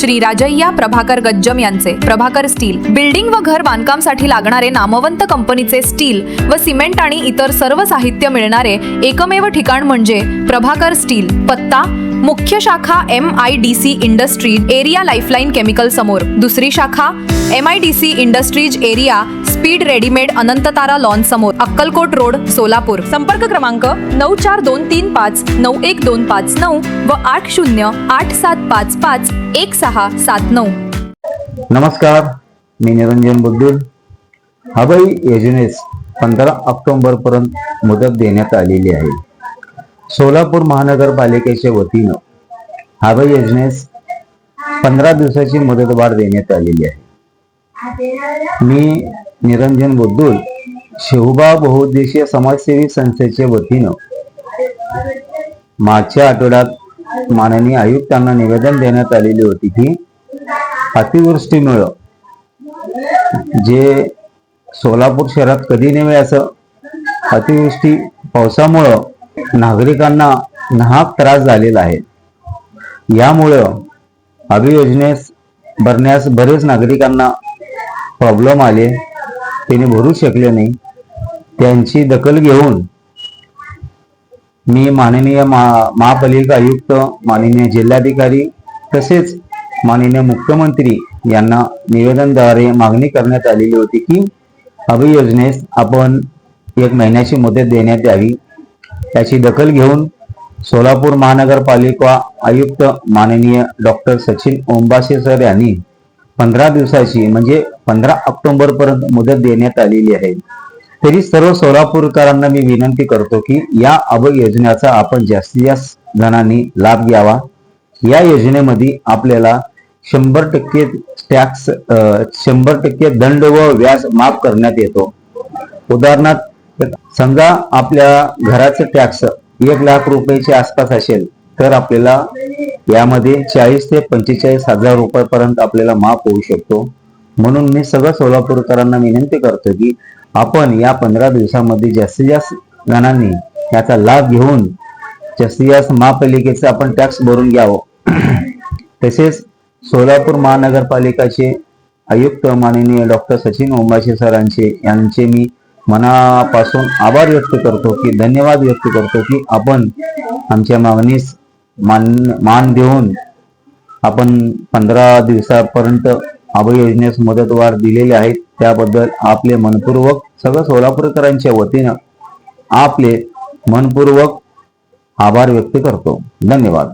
श्री राजय्या प्रभाकर गज्जम यांचे. Prabhakar steel. Building व घर बांधकामसाठी लागणारे नामवंत कंपनीचे स्टील व सिमेंट आणि इतर सर्व साहित्य मिळणारे एकमेव ठिकाण म्हणजे प्रभाकर स्टील. पत्ता मुख्य शाखा M I D C industries area lifeline chemical समोर. दुसरी शाखा M I D C industries area speed readymade Anantatara lawn समोर. अक्कलकोट रोड सोलापूर. संपर्क क्रमांक नऊ चार दोन तीन पाच नऊ एक दोन पाच नऊ व आठ शून्य आठ सात पाच पाच एक सहा सात नऊ. नमस्कार मी निरंजन बुद्दुल हवाई योजनेस पंधरा ऑक्टोबर पर्यंत मुदत देण्यात आलेली आहे. सोलापूर महानगरपालिकेच्या वतीनं हवा योजनेस पंधरा दिवसाची मुदतवाढ देण्यात आलेली आहे. मी निरंजन बुद्धूल शिवबा बहुउद्देशीय समाजसेवी संस्थेच्या वतीनं मागच्या आठवड्यात माननीय आयुक्तांना निवेदन देण्यात आलेली होती की अतिवृष्टीमुळं जे सोलापूर शहरात कधी नव्हे असं अतिवृष्टी पावसामुळं नागरिकांना नाहक त्रास झालेला आहे. यामुळं अभियोजनेस भरण्यास बरेच नागरिकांना प्रॉब्लेम आले. त्याने भरू शकले नाही. त्यांची दखल घेऊन मी माननीय महापालिका आयुक्त माननीय जिल्हाधिकारी तसेच माननीय मुख्यमंत्री यांना निवेदनद्वारे मागणी करण्यात आलेली होती की अभियोजनेस आपण एक महिन्याची मुदत देण्यात यावी. त्याची दखल घेऊन सोलापूर महानगरपालिका आयुक्त माननीय डॉक्टर सचिन ओंबासे सर यांनी पंधरा दिवसाची म्हणजे पंधरा ऑक्टोबर पर्यंत मुदत देण्यात आलेली आहे. तरी सर्व सोलापूरकरांना मी विनंती करतो की या अभय योजनेचा आपण जास्तीत जास्त जणांनी लाभ घ्यावा. या योजनेमध्ये आपल्याला शंभर टक्के टॅक्स शंभर टक्के दंड व व्याज माफ करण्यात येतो. उदाहरणार्थ समजा आपल्या घराचं टॅक्स एक लाख रुपयाच्या आसपास असेल तर आपल्याला यामध्ये चाळीस ते पंचेचाळीस हजार रुपयापर्यंत आपल्याला माफ होऊ शकतो. म्हणून मी सगळं सोलापूरकरांना विनंती करतो की आपण या पंधरा दिवसामध्ये जास्तीत जास्त जणांनी याचा लाभ घेऊन जास्तीत जास्त महापालिकेचा आपण टॅक्स भरून घ्यावं. तसेच सोलापूर महानगरपालिकाचे आयुक्त माननीय डॉक्टर सचिन ओंबाशे सरांचे यांचे मी मनापासून आभार व्यक्त करतो की धन्यवाद व्यक्त करतो की आपण आमच्या मागणीस मान मान देऊन आपण पंधरा दिवसापर्यंत अभय योजनेस मदतवार दिलेली आहे. त्याबद्दल आपले मनपूर्वक सगळं सोलापूरकरांच्या वतीनं आपले मनपूर्वक आभार व्यक्त करतो. धन्यवाद.